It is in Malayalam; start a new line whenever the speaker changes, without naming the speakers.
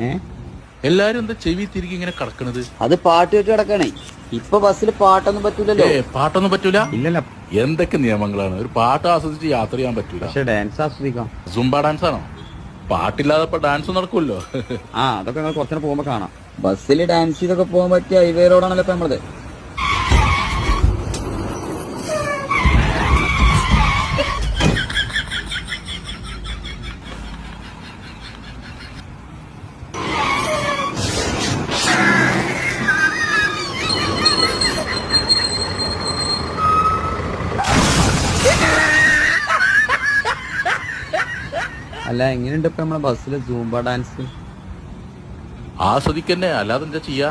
ഏ?
എല്ലാരും എന്താ ചെവി തിരികെ ഇങ്ങനെ കിടക്കണത്?
അത് പാട്ട് കേട്ട് കിടക്കണേ. ഇപ്പൊ ബസ്സിൽ പാട്ടൊന്നും പറ്റൂലല്ലോ.
പാട്ടൊന്നും പറ്റൂല?
ഇല്ലല്ല.
എന്തൊക്കെ നിയമങ്ങളാണ്? ഒരു പാട്ട് ആസ്വദിച്ച് യാത്ര ചെയ്യാൻ പറ്റൂല.
പക്ഷെ ഡാൻസ് ആസ്വദിക്കാം.
സുംബ ഡാൻസ് ആണോ? പാട്ടില്ലാതെ ഇപ്പൊ ഡാൻസ് നടക്കുമല്ലോ
ആ അതൊക്കെ കുറച്ചു പോകുമ്പോ കാണാം. ബസ്സിൽ ഡാൻസ് ചെയ്തൊക്കെ പോകാൻ പറ്റിയ ഹൈവേ റോഡാണല്ലോ ഇപ്പൊ നമ്മളത്. അല്ല എങ്ങനെയുണ്ട് ഇപ്പൊ നമ്മളെ ബസ്സിലെ? സൂംബ ഡാൻസ്
ആസ്വദിക്കന്നെ അല്ലാതെന്താ ചെയ്യാ?